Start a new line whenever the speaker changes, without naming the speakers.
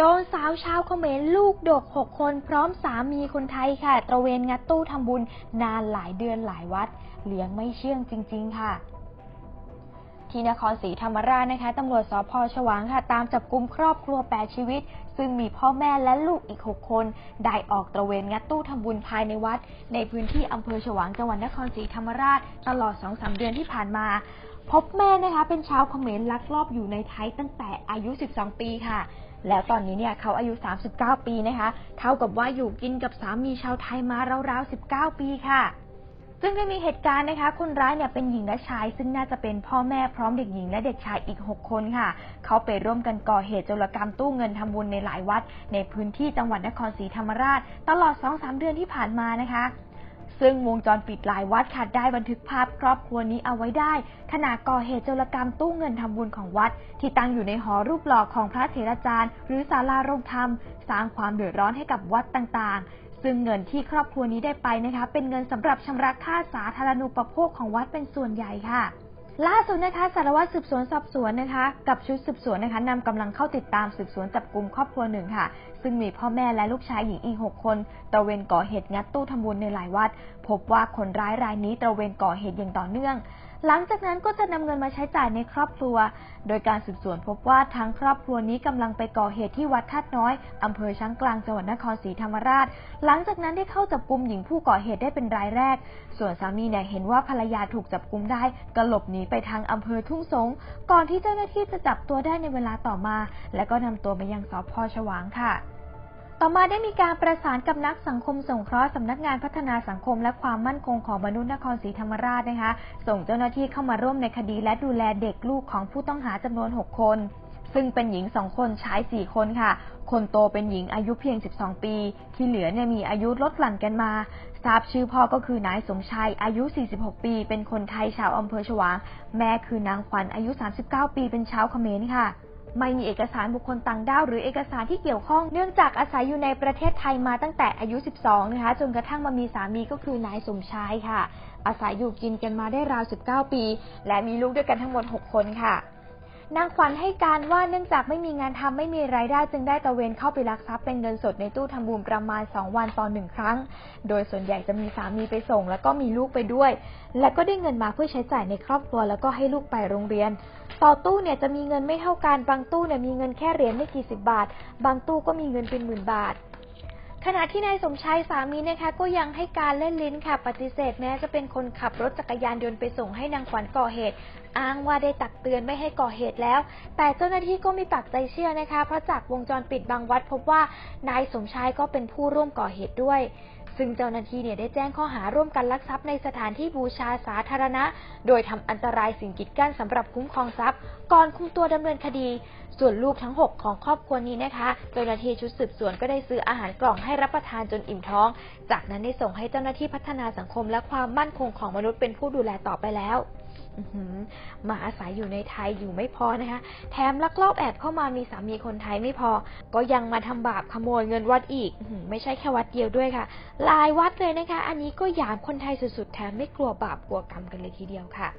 จนสาวชาวเขมรลูกดก 6 คนพร้อมสามีคนไทยค่ะ ตระเวนงัดตู้ทำบุญนานหลายเดือนหลายวัด เลี้ยงไม่เชื่องจริง ๆ ค่ะ ที่นครศรีธรรมราชนะคะตำรวจสพฉวางค่ะตามจับกลุ่มครอบครัว 8 ชีวิต ซึ่งมีพ่อแม่และลูกอีก 6 คน ได้ออกตระเวนงัดตู้ทำบุญภายในวัด ในพื้นที่อำเภอฉวางจังหวัดนครศรีธรรมราช ตลอด 2-3 เดือนที่ผ่านมาพบแม่นะคะเป็นชาวเขมรลักลอบอยู่ในไทยตั้งแต่อายุ 12 ปีค่ะ แล้วตอนนี้เนี่ยเขาอายุ 39 ปีนะคะ เท่ากับว่าอยู่กินกับสามีชาวไทยมาราวๆ 19 ปีค่ะ ซึ่งได้มีเหตุการณ์นะคะ คนร้ายเนี่ยเป็นหญิงและชาย ซึ่งน่าจะเป็นพ่อแม่พร้อมเด็กหญิงและเด็กชายอีก 6 คนค่ะ เขาไปร่วมกันก่อเหตุโจรกรรมตู้เงินทำบุญในหลายวัด ในพื้นที่จังหวัดนครศรีธรรมราช ตลอด 2-3 เดือนที่ผ่านมานะคะซึ่งวงจรปิดหลายวัดค่ะได้บันทึกภาพครอบครัวนี้เอาไว้ได้ ขณะก่อเหตุโจรกรรมตู้เงินทำบุญของวัด ที่ตั้งอยู่ในหอรูปหล่อของพระเถราจารย์ หรือศาลาโรงธรรม สร้างความเดือดร้อนให้กับวัดต่างๆ ซึ่งเงินที่ครอบครัวนี้ได้ไปนะคะ เป็นเงินสำหรับชำระค่าสาธารณูปโภคของวัดเป็นส่วนใหญ่ค่ะ ล่าสุดนะคะสารวัตรสืบสวนสอบสวนนะคะ กับชุดสืบสวนนะคะนำกำลังเข้าติดตามสืบสวนจับกลุ่มครอบครัวหนึ่งค่ะ ซึ่งมีพ่อแม่และลูกชายหญิงอีก6คนตระเวนก่อเหตุงัดตู้ทำบุญในหลายวัด พบว่าคนร้ายรายนี้ตระเวนก่อเหตุอย่างต่อเนื่อง หลังจากนั้นก็จะนำเงินมาใช้จ่ายในครอบครัว โดยการสืบสวนพบว่าทั้งครอบครัวนี้กำลังไปก่อเหตุที่วัดธาตุน้อยอำเภอช้างกลางจังหวัดนครศรีธรรมราช หลังจากนั้นได้เข้าจับกุมหญิงผู้ก่อเหตุได้เป็นรายแรก ส่วนสามีเนี่ยเห็นว่าภรรยาถูกจับกุมได้ก็หลบหนีไปทางอำเภอทุ่งสง ก่อนที่เจ้าหน้าที่จะจับตัวได้ในเวลาต่อมา และก็นำตัวไปยังสพฉวางค่ะ ต่อมาได้มีการประสานกับนักสังคมสงเคราะห์สำนักงานพัฒนาสังคมและความมั่นคงของมนุษย์นครศรีธรรมราชนะคะ ส่งเจ้าหน้าที่เข้ามาร่วมในคดีและดูแลเด็กลูกของผู้ต้องหาจำนวน 6 คน ซึ่งเป็นหญิง 2 คนชาย 4 คนค่ะ คนโตเป็นหญิงอายุเพียง 12 ปี ที่เหลือเนี่ยมีอายุลดหลั่นกันมาทราบชื่อพ่อก็คือนายสมชัยอายุ 46 ปี เป็นคนไทยชาวอำเภอฉวาง แม่คือนางขวัญอายุ 39 ปี เป็นชาวเขมรค่ะ ไม่มีเอกสารบุคคลต่างด้าวหรือเอกสารที่เกี่ยวข้อง เนื่องจากอาศัยอยู่ในประเทศไทยมาตั้งแต่อายุ 12 นะคะ จนกระทั่งมามีสามีก็คือนายสมชายค่ะ อาศัยอยู่กินกันมาได้ราว 19 ปี และมีลูกด้วยกันทั้งหมด 6 คนค่ะ นางขวัญให้การว่าเนื่องจากไม่มีงานทำไม่มีรายได้จึงได้ตะเวนเข้าไปลักทรัพย์เป็นเงินสดในตู้ทำบุญประมาณ 2 วันต่อหนึ่งครั้ง โดยส่วนใหญ่จะมีสามีไปส่ง แล้วก็มีลูกไปด้วย และก็ได้เงินมาเพื่อใช้จ่ายในครอบครัวแล้วก็ให้ลูกไปโรงเรียน ต่อตู้เนี่ยจะมีเงินไม่เท่ากัน บางตู้เนี่ยมีเงินแค่เหรียญไม่กี่สิบบาท บางตู้ก็มีเงินเป็นหมื่นบาท ขณะที่นายสมชายสามีนะคะ ก็ยังให้การเล่นลิ้นค่ะ ปฏิเสธแม้จะเป็นคนขับรถจักรยานยนต์ไปส่งให้นางขวัญก่อเหตุ อ้างว่าได้ตักเตือนไม่ให้ก่อเหตุแล้ว แต่เจ้าหน้าที่ก็ไม่ปักใจเชื่อนะคะ เพราะจากวงจรปิดบางวัดพบว่านายสมชายก็เป็นผู้ร่วมก่อเหตุด้วย ซึ่งเจ้าหน้าที่เนี่ยได้แจ้งข้อหาร่วมกันลักทรัพย์ในสถานที่บูชาสาธารณะ โดยทำอันตรายสิ่งกีดกั้นสำหรับคุ้มครองทรัพย์ ก่อนคุมตัวดำเนินคดี ส่วนลูกทั้ง 6 ของครอบครัวนี้นะคะ เจ้าหน้าที่ชุดสืบสวนก็ได้ซื้ออาหารกล่องให้รับประทานจนอิ่มท้อง จากนั้นได้ส่งให้เจ้าหน้าที่พัฒนาสังคมและความมั่นคงของมนุษย์เป็นผู้ดูแลต่อไปแล้ว มาอาศัยอยู่ในไทยอยู่ไม่พอนะคะ แถมลักลอบแอบเข้ามามีสามีคนไทยไม่พอ ก็ยังมาทำบาปขโมยเงินวัดอีกอไม่ใช่แค่วัดเดียวด้วยค่ะหลายวัดเลยนะคะ อันนี้ก็หยามคนไทยสุดๆ แถมไม่กลัวบาปกลัวกรรมกันเลยทีเดียวค่ะ